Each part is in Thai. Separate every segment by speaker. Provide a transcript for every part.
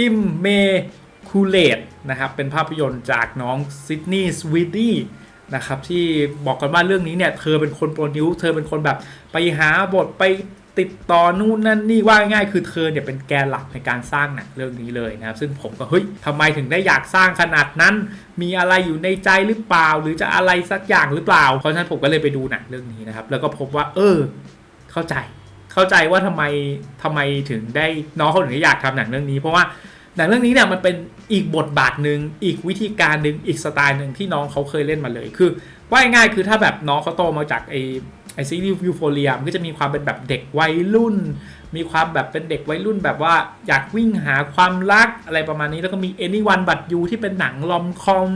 Speaker 1: อิมเมคูเลตนะครับเป็นภาพยนตร์จากน้องซิดนีย์สวีดี้นะครับที่บอกกันว่าเรื่องนี้เนี่ยเธอเป็นคนโปรดิวเธอเป็นคนแบบไปหาบทไปติดต่อนู่นนั่นนี่ว่าง่ายคือเธอเนี่ยเป็นแกนหลักในการสร้างหนังเรื่องนี้เลยนะครับ ซึ่งผมก็เฮ้ยทำไมถึงได้อยากสร้างขนาดนั้น มีอะไรอยู่ในใจหรือเปล่า หรือจะอะไรสักอย่างหรือเปล่า เพราะฉะนั้นผมก็เลยไปดูหนังเรื่องนี้นะครับ แล้วก็พบว่า เออ เข้าใจ เข้าใจว่าทำไมทำไมถึงได้น้องเขาถึงได้อยากทำหนังเรื่องนี้ เพราะว่าหนังเรื่องนี้เนี่ยมันเป็นอีกบทบาทหนึ่งอีกวิธีการหนึ่งอีกสไตล์หนึ่งที่น้องเขาเคยเล่นมาเลย คือว่าง่ายคือถ้าแบบน้องเขาโตมาจากไอไอซีรีส์ยูโฟเรียมันก็จะมีความเป็นแบบเด็กวัยรุ่น มีความแบบเป็นเด็กวัยรุ่นแบบว่าอยากวิ่งหาความรักอะไรประมาณนี้แล้วก็มี Anyone But You ที่เป็นหนังลอมคอม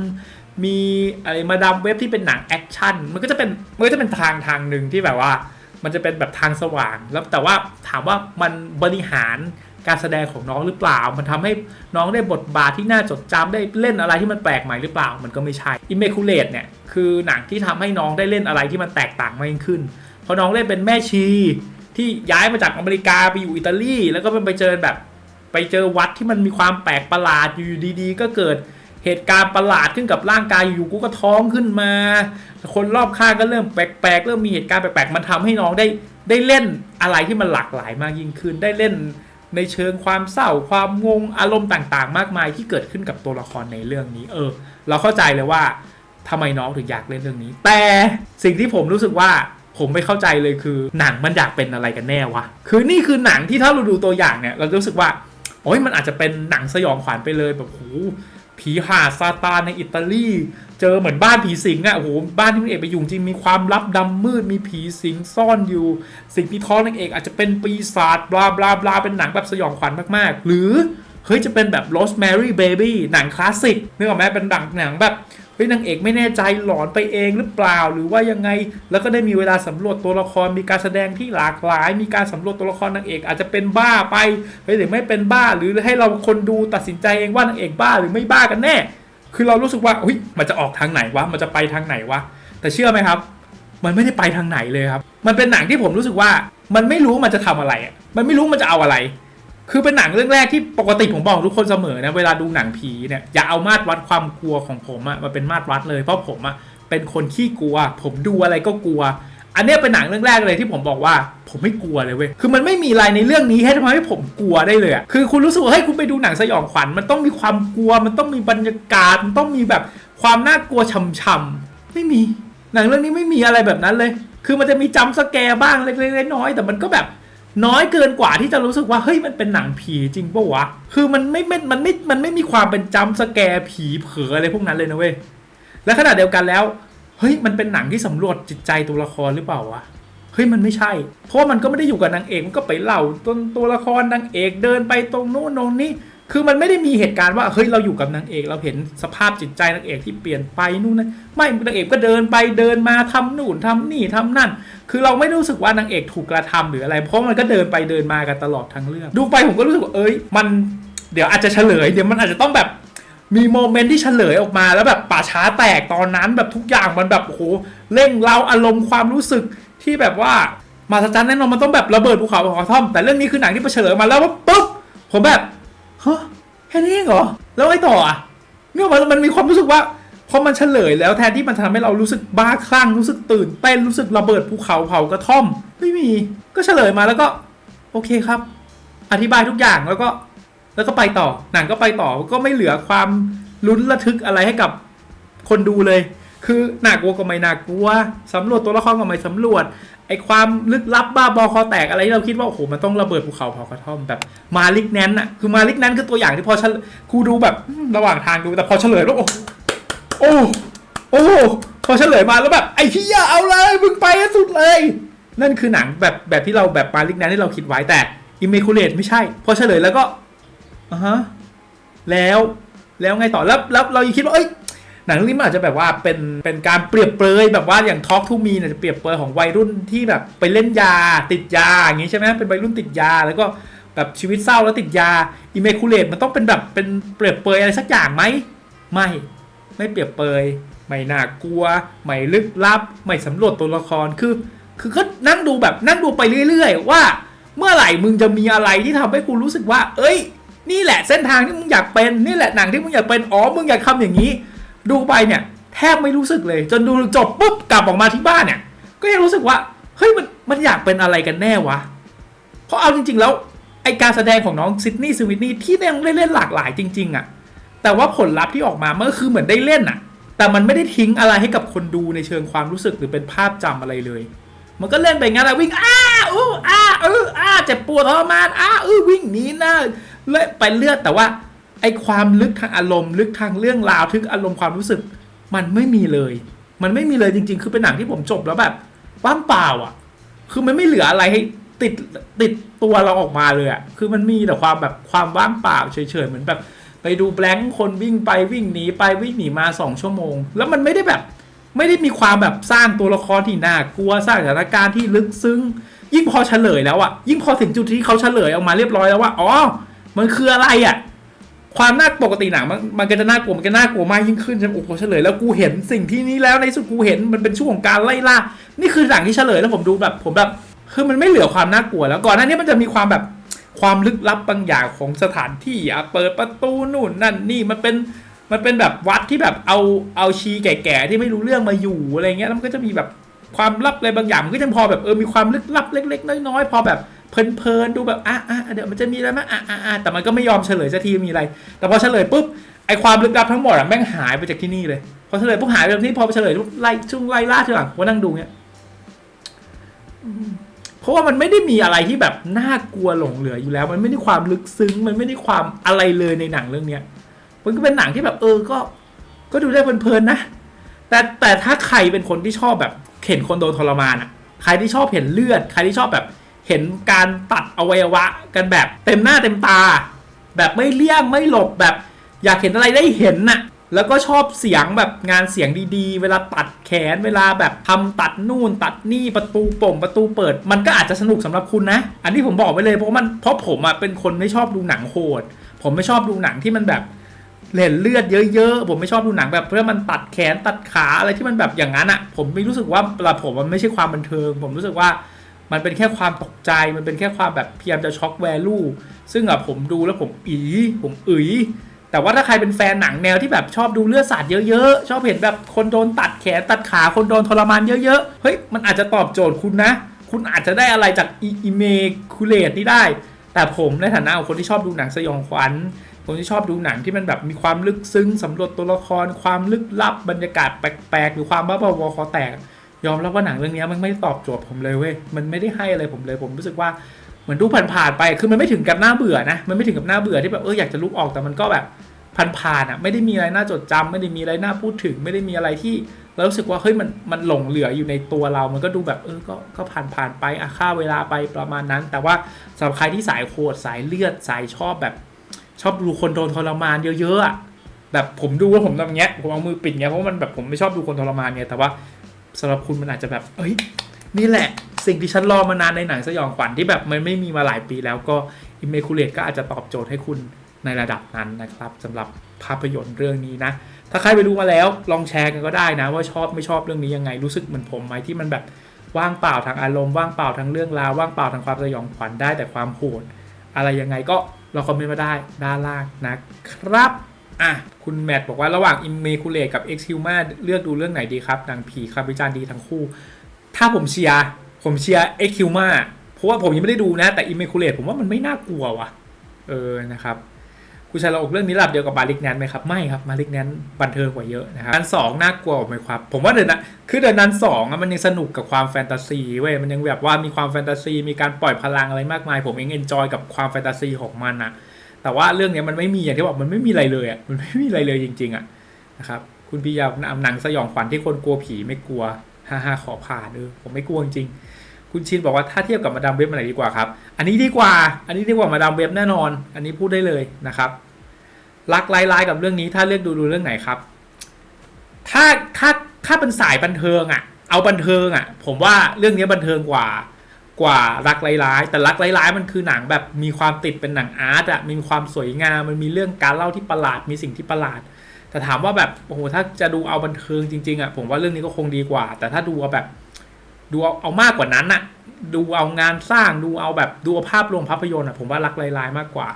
Speaker 1: มีอะไรมาดามเว็บที่เป็นหนังแอคชั่นมันก็จะเป็นมันก็จะเป็นทางทางหนึ่งที่แบบว่า มันจะเป็นแบบทางสว่าง แล้วแต่ว่าถามว่ามันบริหารการแสดงของน้องหรือเปล่า มันทำให้น้องได้บทบาทที่น่าจดจำได้เล่นอะไรที่มันแปลกใหม่หรือเปล่า มันก็ไม่ใช่ Immaculate เนี่ยคือหนังที่ทำให้น้องได้เล่นอะไรที่มันแตกต่างมากยิ่งขึ้น เพราะน้องเล่นเป็นแม่ชี ที่ย้ายมาจากอเมริกาไปอยู่อิตาลี แล้วก็ไปเจอแบบไปเจอวัดที่มันมีความแปลกประหลาดอยู่ดีๆ ก็เกิด เหตุการณ์ประหลาดขึ้นกับร่างกายอยู่กูก็ท้องขึ้นมา คนรอบข้างก็เริ่มแปลกๆเริ่มมีเหตุการณ์แปลกๆมันทำให้น้องได้ได้เล่นอะไรที่มันหลากหลายมากยิ่งขึ้นได้เล่นในเชิงความเศร้าความงงอารมณ์ต่างๆ มากมายที่เกิดขึ้นกับตัวละครในเรื่องนี้ เออ เราเข้าใจเลยว่าทำไมน้องถึงอยากเล่นเรื่องนี้ แต่สิ่งที่ผมรู้สึกว่าผมไม่เข้าใจเลยคือหนังมันอยากเป็นอะไรกันแน่วะ คือนี่คือหนังที่ถ้าเราดูตัวอย่างเนี่ย เรารู้สึกว่าโอ้ยมันอาจจะเป็นหนังสยองขวัญไปเลยแบบโห ผีหาซาตานในอิตาลี เจอเหมือนบ้านผีสิงอะ่ะโอ้โหบ้านที่นางเอกไปอยู่จริงมีความลับดำมืดมีผีสิงซ่อนอยู่ สิ่งที่ท้องนางเอกอาจจะเป็นปีศาจบลาบลาบลาเป็นหนังแบบสยองขวัญมากๆ หรือเฮ้ยจะเป็นแบบ Rosemary Baby หนังคลาสสิกนึกออกไหมเป็นหนังหนังแบบ เฮ้ยนางเอกไม่แน่ใจหลอนไปเองหรือเปล่าหรือว่ายังไง แล้วก็ได้มีเวลาสำรวจตัวละครมีการแสดงที่หลากหลาย มีการสำรวจตัวละครนางเอกอาจจะเป็นบ้าไปเฮ้ยหรือไม่เป็นบ้าหรือให้เราคนดูตัดสินใจเองว่านางเอกบ้าหรือไม่บ้ากันแน่ คือเรารู้สึกว่าอุ้ยมันจะออกทางไหนวะมันจะไปทางไหนวะแต่เชื่อไหมครับ มันไม่ได้ไปทางไหนเลยครับ มันเป็นหนังที่ผมรู้สึกว่า มันไม่รู้มันจะทำอะไรอะมันไม่รู้มันจะเอาอะไร คือเป็นหนังเรื่องแรกที่ปกติผมบอกทุกคนเสมอนะเวลาดูหนังผีเนี่ยอย่าเอามาตรวัดความกลัวของผมอะมาเป็นมาตรวัดเลยเพราะผมอะเป็นคนขี้กลัว ผมดูอะไรก็กลัว อันนี้เป็นหนังเรื่องแรกเลยที่ผมบอกว่า ผมไม่กลัวเลยเว้ยคือมันไม่มีอะไรในเรื่องนี้ให้ทำให้ผมกลัวได้เลยอะคือคุณรู้สึกว่าเฮ้ยคุณไปดูหนังสยองขวัญมันต้องมีความกลัว มันต้องมีบรรยากาศมันต้องมีแบบความน่ากลัวช่ำๆไม่มีหนังเรื่องนี้ไม่มีอะไรแบบนั้นเลย คือมันจะมีจัมป์สแกร์บ้างเล็กๆน้อยๆแต่มันก็แบบ น้อยเกินกว่าที่จะรู้สึกว่าเฮ้ยมันเป็นหนังผีจริงปะวะ คือมันไม่ไม่มันไม่มันไม่มีความเป็นจัมสแกร์ผีเผลออะไรพวกนั้นเลยนะเว้ยและขณะเดียวกันแล้วเฮ้ยมันเป็นหนังที่สำรวจจิตใจตัวละครหรือเปล่าวะเฮ้ยมันไม่ใช่ เพราะว่ามันก็ไม่ได้อยู่กับนางเอกมันก็ไปเล่าต้นตัวละครนางเอกเดินไปตรงนู้นตรงนี้ คือมันไม่ได้มีเหตุการณ์ว่าเฮ้ยเราอยู่กับนางเอก เราเห็นสภาพจิตใจนางเอกที่เปลี่ยนไปนู่นนั่นไม่นางเอกก็เดินไปเดินมาทำนู่นทำนี่ทำนั่น คือเราไม่รู้สึกว่านางเอกถูกกระทำหรืออะไร เพราะมันก็เดินไปเดินมากันตลอดทั้งเรื่อง ดูไปผมก็รู้สึกว่าเอ้ย มันเดี๋ยวอาจจะเฉลย เดี๋ยวมันอาจจะต้องแบบมีโมเมนต์ที่เฉลยออกมาแล้วแบบป่าช้าแตกตอนนั้นแบบทุกอย่างมันแบบโอ้โหเร่งเราอารมณ์ความรู้สึกที่แบบว่ามาสจันแน่นอนมันต้องแบบระเบิดภูเขาของท่อม แต่เรื่องนี้คือหนังที่เฉลยมาแล้วว่าปุ๊บผมแบบ ฮะแค่นี้เองเหรอ แล้วไงต่ออะเนี่ยมันมันมีความรู้สึกว่าพอมันเฉลยแล้วแทนที่มันจะทำให้เรารู้สึกบ้าคลั่งรู้สึกตื่นเต้นรู้สึกระเบิดภูเขาเผากระท่อม ไม่มีก็เฉลยมาแล้วก็ โอเคครับ อธิบายทุกอย่างแล้วก็ แล้วก็ไปต่อหนังก็ไปต่อก็ไม่เหลือความลุ้นระทึกอะไรให้กับคนดูเลย คือน่ากลัวก็ไม่น่ากลัวสำรวจตัวละครก็ไม่สำรวจไอความลึกลับบ้าบอคอแตกอะไรที่เราคิดว่าโอ้โหมันต้องระเบิดภูเขาเผากระท่อมแบบมาลิกแนนอะคือมาลิกแนนคือตัวอย่างที่พอเฉลครูดูแบบระหว่างทางดูแต่พอเฉลยแล้วโอ้โอ้โอ้พอเฉลยมาแล้วแบบไอ้ที่อย่าเอาเลยมึงไปสุดเลย นั่นคือหนังแบบแบบที่เราแบบปาลิกแนนที่เราคิดไว้แต่อิมเมคูเลตไม่ใช่ พอเฉลยแล้วก็อะฮะแล้วแล้วไงต่อแล้วแล้วเรายังคิดว่าเอ้ย หนังเรื่องนี้มันอาจจะแบบว่าเป็นเป็นการเปรียบเปรยแบบว่าอย่างทอกทูมีเนี่ยจะเปรียบเปรยของวัยรุ่นที่แบบไปเล่นยาติดยาอย่างงี้ใช่ไหมเป็นวัยรุ่นติดยาแล้วก็แบบชีวิตเศร้าแล้วติดยาอิเมคูเลตมันต้องเป็นแบบเป็นเปรียบเปรยอะไรสักอย่างไหมไม่ไม่เปรียบเปรยไม่น่ากลัวไม่ลึกลับไม่สำรวจตัวละครคือ คือก็นั่งดูแบบนั่งดูไปเรื่อย ๆ ว่าเมื่อไหร่มึงจะมีอะไรที่ทำให้กูรู้สึกว่า เอ้ย นี่แหละเส้นทางที่มึงอยากเป็นนี่แหละหนังที่มึงอยากเป็นอ๋อมึงอยากทำอย่างนี้ ดูไปเนี่ย แทบไม่รู้สึกเลย จนดูจบปุ๊บกลับออกมาที่บ้านเนี่ย ก็ยังรู้สึกว่าเฮ้ยมันมันอยากเป็นอะไรกันแน่วะ เพราะเอาจริง ๆ แล้วไอการแสดงของน้องซิดนีย์สวิตนีย์ที่ยังได้เล่นหลากหลายจริง ๆอะแต่ว่าผลลัพธ์ที่ออกมามันก็คือเหมือนได้เล่นอะ แต่มันไม่ได้ทิ้งอะไรให้กับคนดูในเชิงความรู้สึกหรือเป็นภาพจำอะไรเลย มันก็เล่นไปงั้นแหละวิ่งอ้าอู้อ้าเอออ้าเจ็บปวดทรมานอ้าเออวิ่งหนีหน้าเล่นไปเลือดแต่ว่า ไอความลึกทางอารมณ์ลึกทางเรื่องราวทึกอารมณ์ความรู้สึก มันไม่มีเลย มันไม่มีเลยจริง ๆ คือเป็นหนังที่ผมจบแล้วแบบว่างเปล่าอะ คือมันไม่เหลืออะไรให้ติดติดตัวเราออกมาเลยอะคือมันมีแต่ความแบบความว่างเปล่าเฉยๆเหมือนแบบ ไปดูแบงค์คนวิ่งไปวิ่งหนีไปวิ่งหนีมาสองชั่วโมง แล้วมันไม่ได้แบบ ไม่ได้มีความแบบสร้างตัวละครที่น่ากลัวสร้างสถานการณ์ที่ลึกซึ้ง ยิ่งพอเฉลยแล้วอะยิ่งพอถึงจุดที่เขาเฉลยออกมาเรียบร้อยแล้วว่าอ๋อมันคืออะไรอะ ความน่าปกติหนังมันมันก็จะน่ากลัวมันก็น่ากลัวมากยิ่งขึ้นใช่ไหมโอ้โหเฉลยแล้วกูเห็นสิ่งที่นี้แล้วในสุดกูเห็นมันเป็นช่วงของการไล่ล่านี่คือหนังที่เฉลยแล้วผมดูแบบผมแบบคือมันไม่เหลือความน่ากลัวแล้วก่อนหน้านี้มันจะมีความแบบความลึกลับบางอย่างของสถานที่อะเปิดประตูนู่นนั่นนี่มันเป็นมันเป็นแบบวัดที่แบบเอาเอาชีแก่ๆที่ไม่รู้เรื่องมาอยู่อะไรเงี้ยแล้วมันก็จะมีแบบความลับอะไรบางอย่างมันก็จะพอแบบเออมีความลึกลับเล็ก ๆ น้อยๆพอแบบ เพลินๆดูแบบอะอะเดี๋ยวมันจะมีอะไรมั้ยอะอะอะแต่มันก็ไม่ยอมเฉลยสักทีมีอะไร แต่พอเฉลยปุ๊บไอความลึกลับทั้งหมดอะแม่งหายไปจากที่นี่เลยพอเฉลยปุ๊บหายไปจากที่พอเฉลยปุ๊บไล่ช่วงไล่ล่าทีหลังว่านั่งดูเนี้ยเพราะว่ามันไม่ได้มีอะไรที่แบบน่ากลัวหลงเหลืออยู่แล้ว มันไม่ได้ความลึกซึ้ง มันไม่ได้ความอะไรเลยในหนังเรื่องเนี้ยมันก็เป็นหนังที่แบบเออก็ ก็ดูได้เพลินๆนะ แต่แต่ถ้าใครเป็นคนที่ชอบแบบเห็นคนโดนทรมานอะใครที่ชอบเห็นเลือด ใครที่ชอบแบบ เห็นการตัดอวัยวะกันแบบเต็มหน้าเต็มตา แบบไม่เลี่ยงไม่หลบแบบ อยากเห็นอะไรได้เห็นน่ะแล้วก็ชอบเสียงแบบงานเสียงดีๆ เวลาตัดแขนเวลาแบบทำตัดนู่นตัดนี่ประตูป่งประตูเปิด มันก็อาจจะสนุกสำหรับคุณนะ อันนี้ผมบอกไว้เลยเพราะมันเพราะผมอะเป็นคนไม่ชอบดูหนังโหด ผมไม่ชอบดูหนังที่มันแบบเห็นเลือดเยอะๆ ผมไม่ชอบดูหนังแบบเพื่อมันตัดแขนตัดขาอะไรที่มันแบบอย่างนั้นอะ ผมไม่รู้สึกว่าเวลาผมมันไม่ใช่ความบันเทิง ผมรู้สึกว่า มันเป็นแค่ความตกใจมันเป็นแค่ความแบบพยายามจะช็อกแวลูซึ่งอะผมดูแล้วผมอีผมอึ๋ยแต่ว่าถ้าใครเป็นแฟนหนังแนวที่แบบชอบดูเลือดสาดเยอะๆ ชอบเห็นแบบคนโดนตัดแขนตัดขาคนโดนทรมานเยอะๆ เฮ้ย มันอาจจะตอบโจทย์คุณนะ คุณอาจจะได้อะไรจากอีเมคูเลตนี่ได้ แต่ผมในฐานะของคนที่ชอบดูหนังสยองขวัญคนที่ชอบดูหนังที่มันแบบมีความลึกซึ้งสำรวจตัวละครความลึกลับบรรยากาศแปลกๆ หรือความบ้าบอคอแตก ยอมรับว่าหนังเรื่องนี้มันไม่ตอบโจทย์ผมเลยเว้ยมันไม่ได้ให้อะไรผมเลย ผมรู้สึกว่าเหมือนดูผ่านๆไปคือมันไม่ถึงกับน่าเบื่อนะมันไม่ถึงกับน่าเบื่อที่แบบเอออยากจะลุกออกแต่มันก็แบบผ่านๆอะไม่ได้มีอะไรน่าจดจำไม่ได้มีอะไรน่าพูดถึง ไม่ได้มีอะไรที่เรารู้สึกว่าเฮ้ยมันมันหลงเหลืออยู่ในตัวเรา มันก็ดูแบบเออก็ก็ผ่านๆไปอะค่าเวลาไปประมาณนั้น แต่ว่าสำหรับใครที่สายโคดสายเลือดสายชอบแบบ ชอบดูคนโดนทรมานเยอะๆอะแบบผมดูแล้วผมทำองเงี้ยผมเอามือปิดเงี้ยเพราะมันแบบผมไม่ชอบดูคนทรมานเนี่ยแต่ว่า สำหรับคุณมันอาจจะแบบ เอ้ย นี่แหละ สิ่งที่ฉันรอมานานในหนังสยองขวัญที่แบบมันไม่มีมาหลายปีแล้วก็ i m m a c u l a t e ก็อาจจะตอบโจทย์ให้คุณในระดับนั้นนะครับสำหรับภาพยนตร์เรื่องนี้นะ ถ้าใครไปดูมาแล้วลองแชร์กันก็ได้นะ ว่าชอบไม่ชอบเรื่องนี้ยังไงรู้สึกเหมือนผมไหมที่มันแบบว่างเปล่าทางอารมณ์ว่างเปล่าทางเรื่องราวว่างเปล่าทางความสยองขวัญได้แต่ความโหดอะไรยังไงก็เราคอมเมนต์มาได้ด้านล่างนะครับ อะ คุณแมทบอกว่าระหว่าง Immaculate กับ Ex Human เลือกดูเรื่องไหนดีครับหนังผีคำวิจารณ์ดีทั้งคู่ ถ้าผมเชียร์ผมเชียร์ Ex Human เพราะว่าผมยังไม่ได้ดูนะ แต่ Immaculate ผมว่ามันไม่น่ากลัวว่ะ เออนะครับคุณชายเราอกเรื่องนี้ระดับเดียวกับมาลิกแนนไหมครับ ไม่ครับมาลิกแนนบันเทิงกว่าเยอะนะครับอันสองน่ากลัวกว่าไหมครับ ผมว่าเดินนะคือเดินนั้นสองมันยังสนุกกับความแฟนตาซีเว้ยมันยังแบบว่ามีความแฟนตาซีมีการปล่อยพลังอะไรมากมาย ผมเองเอนจอยกับความแฟนตาซีของมันอะ แต่ว่าเรื่องนี้มันไม่มีอย่างที่บอกมันไม่มีอะไรเลยอะมันไม่มีอะไรเลยจริง ๆอะนะครับคุณพี่ยาวนำหนังสยองขวัญที่คนกลัวผีไม่กลัวฮ่าฮ่าขอผ่านเออผมไม่กลัวจริงคุณชินบอกว่าถ้าเทียบกับมาดามเว็บอันไหนดีกว่าครับ อันนี้ดีกว่า อันนี้ดีกว่ามาดามเว็บแน่นอน อันนี้พูดได้เลยนะครับ รักไล่ๆกับเรื่องนี้ถ้าเลือกดูดูเรื่องไหนครับ ถ้าถ้าถ้าเป็นสายบันเทิงอะ เอาบันเทิงอะ ผมว่าเรื่องนี้บันเทิงกว่า กว่ารักไร้ายๆ แต่รักไร้ายๆ มันคือหนังแบบมีความติดเป็นหนังอาร์ตอะมีความสวยงาม มันมีเรื่องการเล่าที่ประหลาด มีสิ่งที่ประหลาด แต่ถามว่าแบบโอ้โหถ้าจะดูเอาบันเทิงจริงๆอะผมว่าเรื่องนี้ก็คงดีกว่า แต่ถ้าดูเอาแบบดูเอาเอามากกว่านั้นอะดูเอางานสร้างดูเอาแบบดูภาพรวมภาพยนตร์อะผมว่ารักไร้ายๆมากกว่า